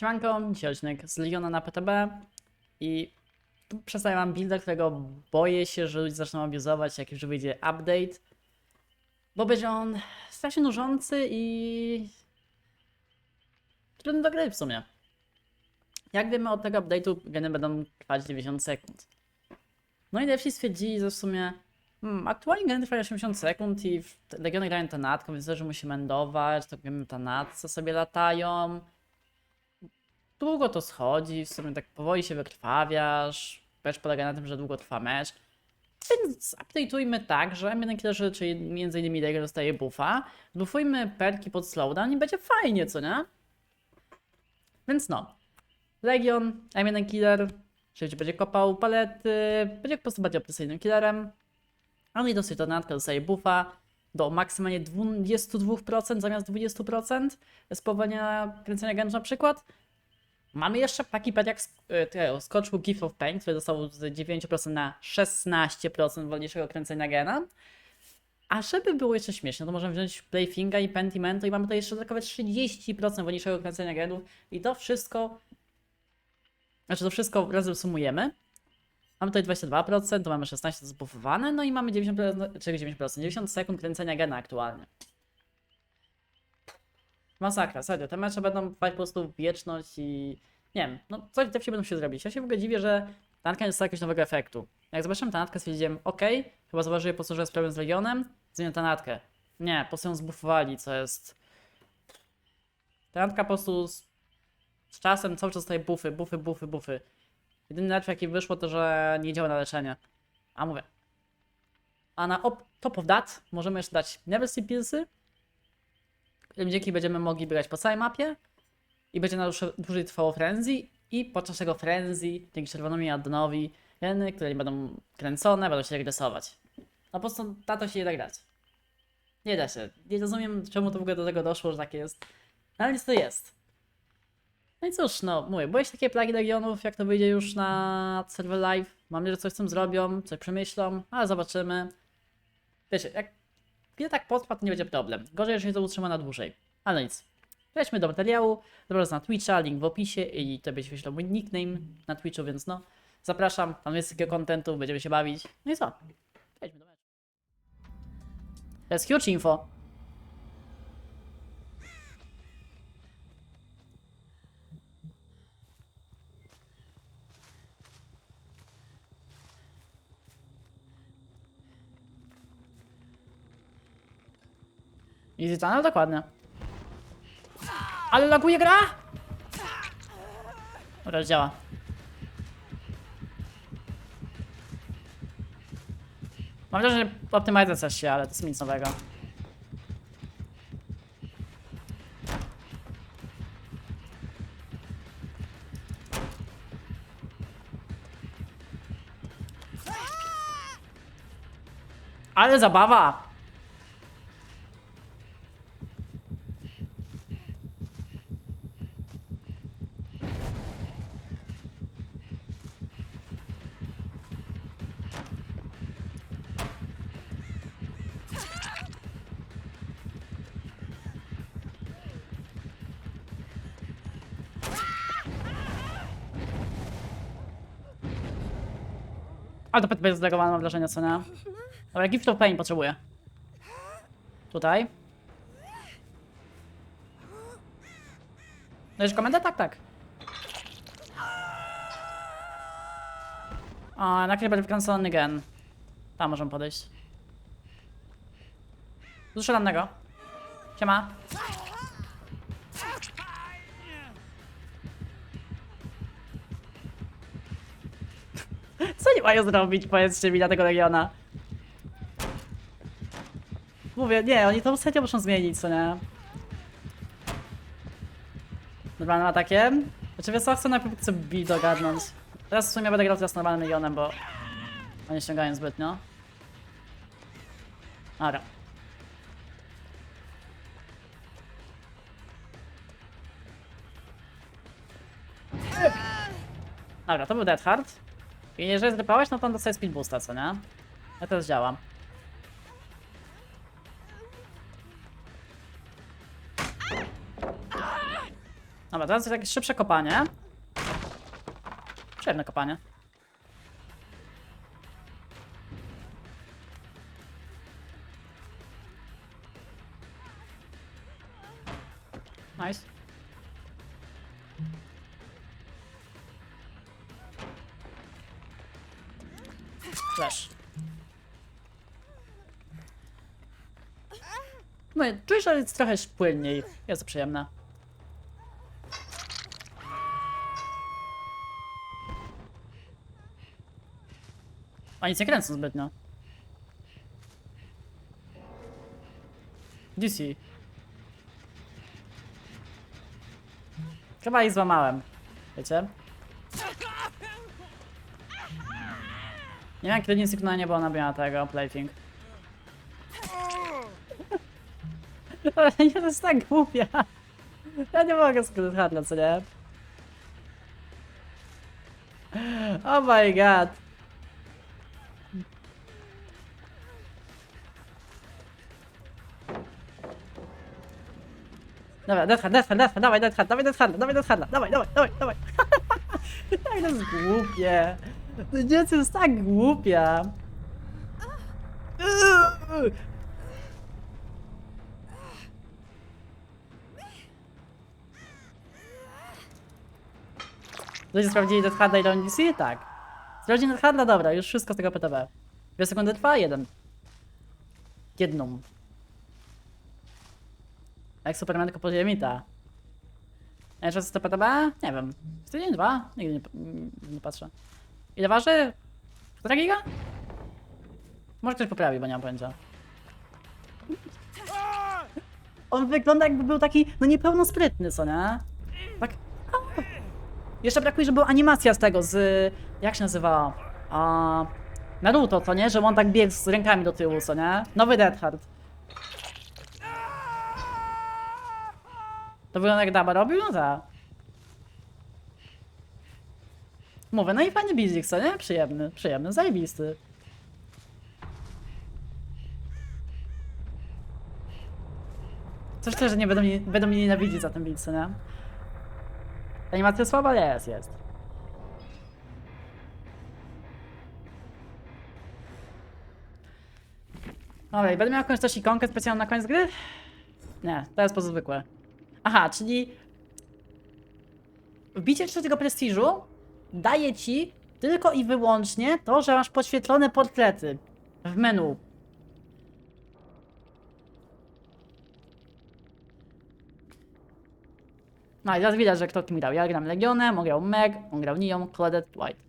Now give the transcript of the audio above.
Siemanko, dzisiaj odcinek z Legiona na PTB i tu przedstawiam builda, którego boję się, że ludzie zaczną abuzować, jak już wyjdzie update, bo będzie on strasznie nużący i trudny do gry w sumie. Jak wiemy od tego update'u geny będą trwać 90 sekund. No i devsi stwierdzili, że w sumie hmm, aktualnie geny trwają 80 sekund i Legiony grają tanatką, więc też musimy endować, to wiemy tanatce sobie latają długo to schodzi, w sumie tak powoli się wykrwawiasz. Mecz polega na tym, że długo trwa mecz. Więc update'ujmy tak, że Killerzy, czyli między innymi Dagger dostaje buffa. Buffujmy perki pod slowdown i będzie fajnie, co nie? Więc no. Legion, Eminem Killer, czyli będzie kopał palety, będzie po prostu bardziej opresyjnym killerem. On i dosyć donatka dostaje buffa do maksymalnie 22% zamiast 20% spowolnienia kręcenia genów na przykład. Mamy jeszcze taki pet jak e, skoczku Gift of Pain, który dostał z 9% na 16% wolniejszego kręcenia gena. A żeby było jeszcze śmieszne, to możemy wziąć Playfinga i Pentimento i mamy tutaj jeszcze dodatkowe 30% wolniejszego kręcenia genów i to wszystko, znaczy to wszystko razem sumujemy. Mamy tutaj 22%, to mamy 16% zbuffowane, no i mamy 90%, czyli 90%, 90 sekund kręcenia gena aktualnie. Masakra, serio. Te mecze będą trwać po prostu wieczność i nie wiem, no coś te będą się zrobić. Ja się w ogóle dziwię, że Tanka nie dostała jakiegoś nowego efektu. Jak zobaczyłem Tanatkę, stwierdziłem, ok, chyba zauważyłem po prostu, że jest problem z Legionem, zmienię Tanatkę. Nie, po prostu ją zbufowali, co jest... Tanatka po prostu z, z czasem cały czas dostaje buffy, buffy, buffy, buffy. Jedyny lecz jaki wyszło to, że nie działa na leczenie. A mówię. A na op- top of that możemy jeszcze dać Never See którym dzięki będziemy mogli biegać po całej mapie i będzie na dłuższe- dłużej trwało frenzy i podczas tego frenzy dzięki czerwonemu addonowi geny, które nie będą kręcone, będą się regresować. No po prostu na to się nie da grać. Nie da się. Nie rozumiem czemu to w ogóle do tego doszło, że tak jest. No, Ale nic to jest. No i cóż, no mówię, byłeś takie plagi Legionów, jak to wyjdzie już na server live. Mam nadzieję, że coś z tym zrobią, coś przemyślą, ale zobaczymy. Wiecie, jak Tak potrwa, to nie będzie problem. Gorzej, jeżeli to utrzyma na dłużej. Ale nic. Przejdźmy do materiału. Zapraszam na Twitcha, link w opisie i to będzie wyślał mój nickname na Twitchu, więc no. Zapraszam, tam jest takiego kontentu, będziemy się bawić. No i co? Przejdźmy do meczu. To jest huge info. Easy Tunnel? Dokładnie. Ale laguje gra? Dobra, działa. Mam nadzieję, że optymalizacja się, ale to jest nic nowego. Ale zabawa! Ale to będzie zlegowane mam wrażenie, co nie? Dobra, Gift of Pain potrzebuję. Tutaj. Dajesz komendę? Tak, tak. O, na będzie wkręcony gen. Tam możemy podejść. Duszę rannego. Siema. Co nie mają zrobić, powiedzcie mi, na tego regiona? Mówię, nie, oni tą sędzią muszą zmienić, co nie? Normalnym atakiem? Znaczy wiesz co, chcę najpierw chcę build ogarnąć. Teraz w sumie będę grał teraz normalnym milionem, bo oni ściągają zbytnio. Dobra. Dobra, to był Dead Hard. I jeżeli zrypałeś, no to on dostaje speed co nie? Ja teraz działa. Dobra, teraz jest jakieś szybsze kopanie. Przyjemne kopanie. Nice. Flash. No że jest trochę płynniej. Jest to przyjemne. A nic nie kręcą zbytnio. DC. Chyba ich złamałem. Wiecie? Nie wiem, kiedy nie sygnalnie, bo ona miała tego plaything. Ale nie, to jest tak głupia. Ja nie mogę handla, co nie? Oh my god. Dobra, death hand, death hand, death hand, dawaj death hand, dawaj death hand, dawaj death hand, dawaj, dawaj, dawaj, dawaj. Jak to jest głupie. To dziecko jest tak głupia. Ludzie sprawdzili Death Handa i DC? Tak. Sprawdzili Death Handa, dobra, już wszystko z tego PTB. Dwie sekundy trwa? Jeden. Jedną. Jak Superman tylko poziomita. A jeszcze co to PTB? Nie wiem. Tydzień, dwa? Nigdy nie, nie patrzę. Ile waży? 4 giga? Może ktoś poprawi, bo nie mam pojęcia. On wygląda jakby był taki, no niepełnosprytny, co nie? Tak. a. Jeszcze brakuje, żeby była animacja z tego, z... Jak się nazywa? A, Naruto, co nie? Że on tak biegł z rękami do tyłu, co nie? Nowy Death. To wygląda jak Daba robił? No tak. Mówię, no i fajny bizik, co nie? Przyjemny, przyjemny, zajebisty. Coś też, że nie będą, mnie- będą mnie nienawidzić za widz, co nie? Animacja słaba? Jest, jest. Dobra, i będę miał jakąś też ikonkę specjalną na koniec gry? Nie, to jest poza zwykłe. Aha, czyli wbicie trzeciego prestiżu daje ci tylko i wyłącznie to, że masz podświetlone portrety w menu. No i teraz widać, że kto mi grał. Ja gram Legionem, on grał Meg, on grał Nią, Claudette, White.